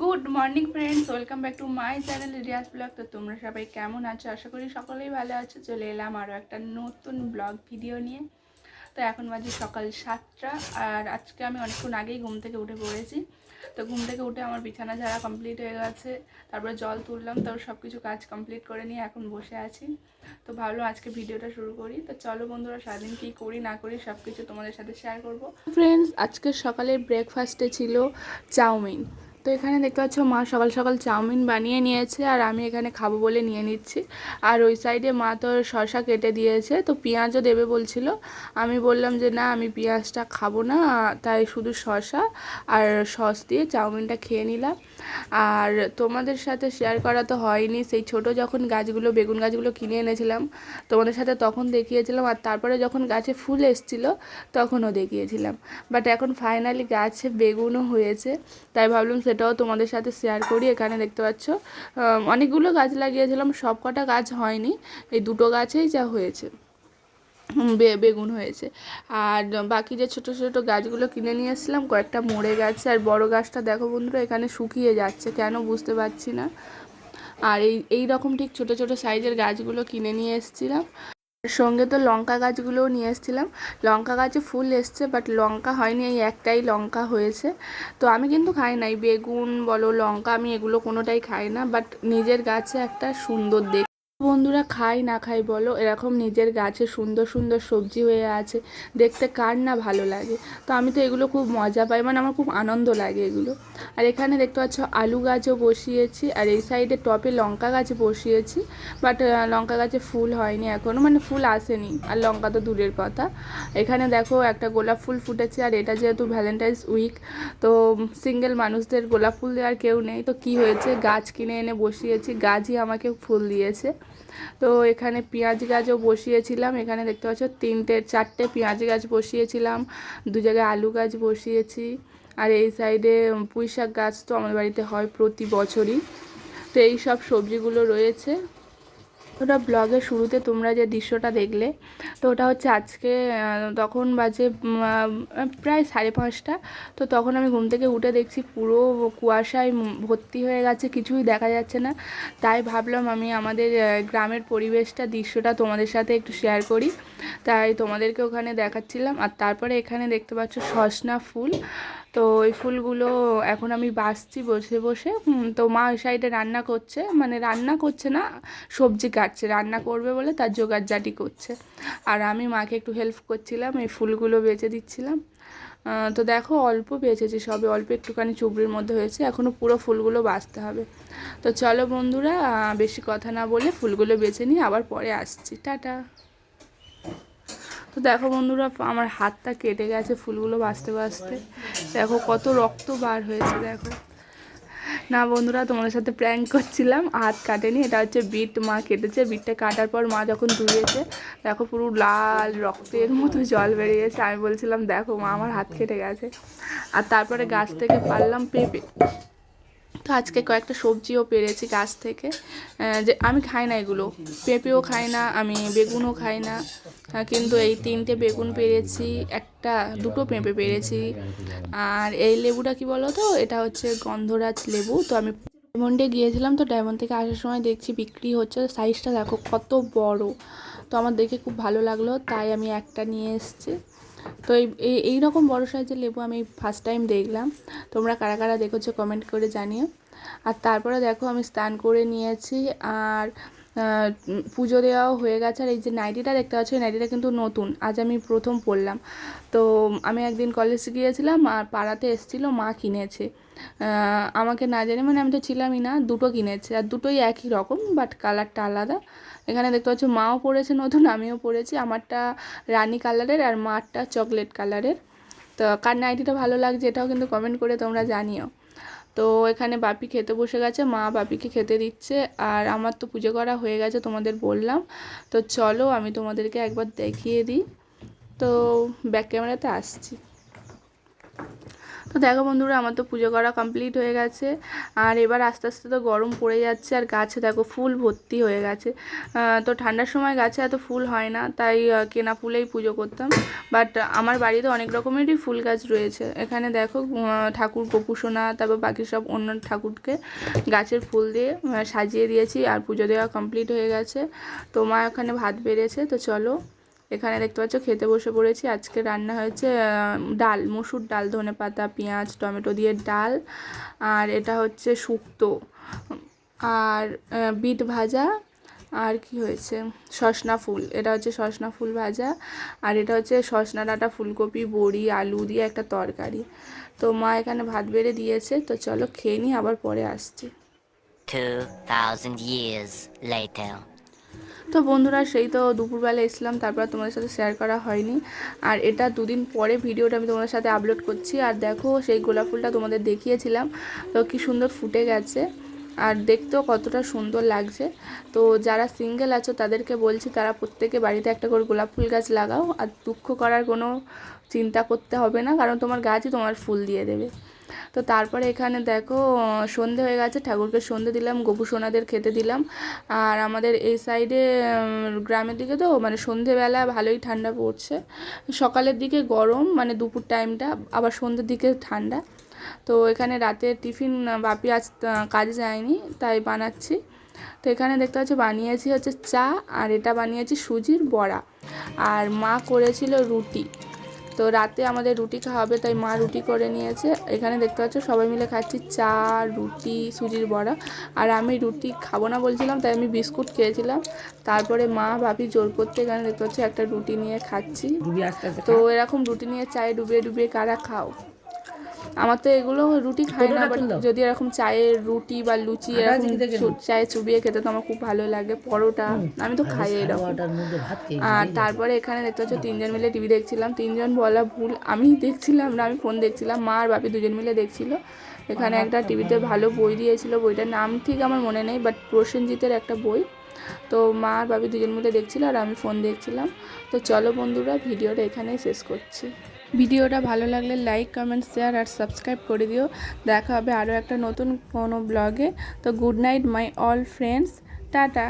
Good morning friends, welcome back to my channel Riyaz blog. তো তোমরা সবাই কেমন আছো? আশা করি সকলেই ভালো আছো। চলে এলাম আরও একটা নতুন ব্লগ ভিডিও নিয়ে। তো এখন বাজে সকাল সাতটা, আর আজকে আমি অনেকক্ষণ আগেই ঘুম থেকে উঠে পড়েছি। তো ঘুম থেকে উঠে আমার বিছানা ঝাড়া কমপ্লিট হয়ে গেছে, তারপরে জল তুললাম তারপর সব কিছু কাজ কমপ্লিট করে নিয়ে এখন বসে আছি। তো ভাবলাম আজকে ভিডিওটা শুরু করি। তো চলো বন্ধুরা, সারাদিন কী করি না করি সব কিছু তোমাদের সাথে শেয়ার করব। ফ্রেন্ডস আজকে সকালের ব্রেকফাস্টে ছিল চাউমিন। তো এখানে দেখতে পাচ্ছ মা সকাল সকাল চাউমিন বানিয়ে নিয়েছে আর আমি এখানে খাব বলে নিয়ে নিচ্ছি। আর ওই সাইডে মা তো শশা কেটে দিয়েছে, তো পেঁয়াজও দেবে বলছিল। আমি বললাম যে, না, আমি পেঁয়াজটা খাব না, তাই শুধু শশা আর সস দিয়ে চাউমিনটা খেয়ে নিলাম। আর তোমাদের সাথে শেয়ার করা তো হয়নি, সেই ছোট যখন গাছগুলো, বেগুন গাছগুলো কিনে এনেছিলাম, তোমাদের সাথে তখন দেখিয়েছিলাম আর তারপরে যখন গাছে ফুল এসছিল, তখনও দেখিয়েছিলাম। বাট এখন ফাইনালি গাছে বেগুনও হয়েছে, তাই ভাবলাম সেটাও তোমাদের সাথে শেয়ার করি। এখানে দেখতে পাচ্ছ অনেকগুলো গাছ লাগিয়েছিলাম সব কটা গাছ হয়নি, এই দুটো গাছেই যা হয়েছে বে- বেগুন হয়েছে। আর বাকি যে ছোট ছোট গাছগুলো কিনে নিয়ে এসেছিলাম, কয়েকটা মরে গেছে, আর বড় গাছটা দেখো বন্ধুরা, এখানে শুকিয়ে যাচ্ছে, কেন বুঝতে পারছি না। আর এই এই রকম ঠিক ছোট ছোট সাইজের গাছগুলো কিনে নিয়ে এসেছিলাম। সঙ্গে তো লঙ্কা গাছগুলোও নিয়ে এসেছিলাম। লঙ্কা গাছে ফুল এসছে বাট লঙ্কা হয়নি, এই একটাই লঙ্কা হয়েছে। তো আমি কিন্তু খাই নাই, বেগুন বলো, লঙ্কা আমি এগুলো কোনোটাই খাই না বাট নিজের গাছে একটা সুন্দর দেখ বন্ধুরা খাই না খাই বলো, এরকম নিজের গাছে সুন্দর সুন্দর সবজি হয়ে আছে, দেখতে কার না ভালো লাগে। তো আমি তো এগুলো খুব মজা পাই মানে আমার খুব আনন্দ লাগে এগুলো। আর এখানে দেখতে পাচ্ছ আলু গাছও বসিয়েছি, আর এই সাইডে টপে লঙ্কা গাছ বসিয়েছি, বাট লঙ্কা গাছে ফুল হয়নি এখনও মানে ফুল আসেনি, আর লঙ্কা তো দূরের কথা। এখানে দেখো একটা গোলাপ ফুল ফুটেছে, আর এটা যেহেতু ভ্যালেন্টাইন্স উইক তো সিঙ্গেল মানুষদের গোলাপ ফুল দেওয়ার কেউ নেই, তো কি হয়েছে? গাছ কিনে এনে বসিয়েছি, গাছই আমাকে ফুল দিয়েছে। তো এখানে পেঁয়াজ গাছও বসিয়েছিলাম। এখানে দেখতে পাচ্ছ তিনটে, চারটে পেঁয়াজ গাছ বসিয়েছিলাম। দু জায়গায় আলু গাছ বসিয়েছি। আর এই সাইডে পুঁই শাক গাছ তো আমাদের বাড়িতে হয় প্রতি বছরই। তো এই সব সবজিগুলো রয়েছে। ওটা ব্লগের শুরুতে তোমরা যে দৃশ্যটা দেখলে, তো ওটা হচ্ছে আজকে তখন বাজে প্রায় সাড়ে পাঁচটা, তো তখন আমি ঘুম থেকে উঠে দেখছি পুরো কুয়াশায় ভর্তি হয়ে গেছে, কিছুই দেখা যাচ্ছে না। তাই ভাবলাম আমি আমাদের গ্রামের পরিবেশটা, দৃশ্যটা তোমাদের সাথে একটু শেয়ার করি। তাই তোমাদেরকে ওখানে দেখাচ্ছিলাম, আর তারপরে এখানে দেখতে পাচ্ছ সসনা ফুল। তো ওই ফুলগুলো এখন আমি বাছছি বসে বসে। তো মা ওই সাইডে রান্না করছে। মানে রান্না করছে না, সবজি কাটছে। রান্না করবে বলে তার জোগাড় জাটি করছে। আর আমি মাকে একটু হেল্প করছিলাম, এই ফুলগুলো বেচে দিচ্ছিলাম। তো দেখো অল্প বেচেছি সবে, অল্প একটুখানি চুবড়ির মধ্যে হয়েছে। এখনও পুরো ফুলগুলো বাছতে হবে। তো চলো বন্ধুরা বেশি কথা না বলে ফুলগুলো বেছে নিয়ে আবার পরে আসছি। টাটা। তো দেখো বন্ধুরা, আমার হাতটা কেটে গেছে ফুলগুলো বাঁচতে বাঁচতে দেখো কত রক্ত বার হয়েছে, দেখো। না বন্ধুরা, তোমাদের সাথে প্র্যাঙ্ক করছিলাম, হাত কাটেনি, এটা হচ্ছে বিট মা কেটেছে। বিটটা কাটার পর মা যখন ধুয়েছে, দেখো পুরো লাল রক্তের মতো জল বেরিয়েছে। আমি বলছিলাম, দেখো মা, আমার হাত কেটে গেছে। আর তারপরে গাছ থেকে পারলাম পেঁপে। তো আজকে কয়েকটা সবজিও পেরেছি গাছ থেকে। যে আমি খাই না এগুলো। পেঁপেও খাই না, আমি বেগুনও খাই না। কিন্তু এই তিনটে বেগুন পেরেছি, একটা, দুটো পেঁপে পেরেছি। আর এই লেবুটা কি বলো তো এটা হচ্ছে গন্ধরাজ লেবু। তো আমি ডায়মন্ডে গিয়েছিলাম, তো ডায়মন্ড থেকে আসার সময় দেখছি বিক্রি হচ্ছে। সাইজটা দেখো কত বড়। তো আমার দেখে খুব ভালো লাগল, তাই আমি একটা নিয়ে এসছি। তো এই, এই- রকম বড় সাইজের লেবু আমি ফার্স্ট টাইম দেখলাম। তোমরা কারা কারা দেখেছ কমেন্ট করে জানিও। আর তারপরে দেখো আমি স্নান করে নিয়েছি, আর পুজো দেওয়াও হয়ে গেছে। আর এই যে নাইটিটা দেখতে পাচ্ছ, এই নাইটিটা কিন্তু নতুন। আজ আমি প্রথম পরলাম। তো আমি একদিন কলেজে গিয়েছিলাম আর পাড়াতে এসেছিল, মা কিনেছে। আমাকে না জানি মানে আমি তো ছিলামই না, দুটো কিনেছে। আর দুটোই একই রকম বাট কালারটা আলাদা। এখানে দেখতে পাচ্ছ, মাও পরেছে নতুন, আমিও পরেছি। আমারটা রানী কালারের আর মারটা চকলেট কালারের তো কার নাইটিটা ভালো লাগছে, এটাও কিন্তু কমেন্ট করে তোমরা জানিও। তো এখানে বাপি খেতে বসে গেছে, মা বাপিকে খেতে দিচ্ছে, আর আমার তো পুজো করা হয়ে গেছে তোমাদের বললাম। তো চলো আমি তোমাদেরকে একবার দেখিয়ে দিই। তো ব্যাক ক্যামেরাতে আসছি। তো দেখো বন্ধুরা, আমার তো পুজো করা কমপ্লিট হয়ে গেছে। আর এবার আস্তে আস্তে তো গরম পড়ে যাচ্ছে, আর গাছে দেখো ফুল ভর্তি হয়ে গেছে। তো ঠান্ডার সময় গাছে এত ফুল হয় না, তাই কেনা ফুলেই পুজো করতাম। বাট আমার বাড়িতে অনেক রকমেরই ফুল গাছ রয়েছে। এখানে দেখো ঠাকুর গোপুসোনা তারপর বাকি সব অন্য ঠাকুরকে গাছের ফুল দিয়ে সাজিয়ে দিয়েছি, আর পুজো দেওয়া কমপ্লিট হয়ে গেছে। তো মা ওখানে ভাত বেড়েছে, তো চলো এখানে দেখতে পাচ্ছ খেতে বসে পড়েছি। আজকে রান্না হয়েছে ডাল মসুর ডাল ধনে পাতা পেঁয়াজ টমেটো দিয়ে ডাল। আর এটা হচ্ছে শুক্তো। আর বিট ভাজা। আর কি হয়েছে? সশনা ফুল। এটা হচ্ছে সশনা ফুল ভাজা। আর এটা হচ্ছে সশনা ডাঁটা ফুলকপি বড়ি আলু দিয়ে একটা তরকারি। তো মা এখানে ভাত বেড়ে দিয়েছে। তো চলো খেয়ে নিই আবার পরে আসছি। 2,000 years later. তো বন্ধুরা, সেই তো দুপুরবেলা এসলাম তারপর তোমাদের সাথে শেয়ার করা হয়নি। আর এটা দুদিন পরে ভিডিওটা আমি তোমাদের সাথে আপলোড করছি। আর দেখো, সেই গোলাপ ফুলটা তোমাদের দেখিয়েছিলাম। তো কি সুন্দর ফুটে গেছে। আর দেখতেও কতটা সুন্দর লাগছে। তো যারা সিঙ্গেল আছো, তাদেরকে বলছি, তারা প্রত্যেকে বাড়িতে একটা করে গোলাপ ফুল গাছ লাগাও। আর দুঃখ করার কোনো চিন্তা করতে হবে না, কারণ তোমার গাছই তোমার ফুল দিয়ে দেবে। তো তারপরে এখানে দেখো, সন্ধে হয়ে গেছে, ঠাকুরকে সন্ধে দিলাম, গোপু সোনাদের খেতে দিলাম। আর আমাদের এই সাইডে গ্রামের দিকে তো মানে সন্ধেবেলা ভালোই ঠান্ডা পড়ছে। সকালের দিকে গরম মানে দুপুর টাইমটা, আবার সন্ধ্যের দিকে ঠান্ডা। তো এখানে রাতে টিফিন, বাপি আজ কাজে যায়নি, তাই বানাচ্ছি। তো এখানে দেখতে পাচ্ছি, বানিয়েছি হচ্ছে চা, আর এটা বানিয়েছি সুজির বড়া। আর মা করেছিল রুটি। তো রাতে আমাদের রুটি খাওয়া হবে তাই মা রুটি করে নিয়েছে। এখানে দেখতে পাচ্ছ সবাই মিলে খাচ্ছি চা রুটি সুজির বড়া। আর আমি রুটি খাব না বলছিলাম তাই আমি বিস্কুট খেয়েছিলাম। তারপরে মা ভাবি জোর করতে এখানে দেখতে পাচ্ছ একটা রুটি নিয়ে খাচ্ছি। তো এরকম রুটি নিয়ে চায়ে ডুবিয়ে ডুবিয়ে কারা খাও? আমার তো এগুলো রুটি খাই না বাট যদি এরকম চায়ের রুটি বা লুচি এরকম চায়ে চুবিয়ে খেতে তো আমার খুব ভালো লাগে পরোটা আমি তো খাই এরকম। আর তারপরে এখানে দেখতে পাচ্ছ তিনজন মিলে টিভি দেখছিলাম তিনজন বলা ভুল আমি দেখছিলাম না আমি ফোন দেখছিলাম মা আর বাপি দুজন মিলে দেখছিল। এখানে একটা টিভিতে ভালো বই দিয়েছিল বইটার নাম ঠিক আমার মনে নেই বাট প্রসেনজিতের একটা বই। তো মা আর বাপি দুজন মিলে দেখছিল আর আমি ফোন দেখছিলাম। তো চলো বন্ধুরা ভিডিওটা এখানেই শেষ করছি। ভিডিওটা ভালো লাগলে লাইক, কমেন্ট, শেয়ার আর সাবস্ক্রাইব করে দিও। দেখা হবে আরও একটা নতুন কোনো ব্লগে। তো good night, my all friends. Tata.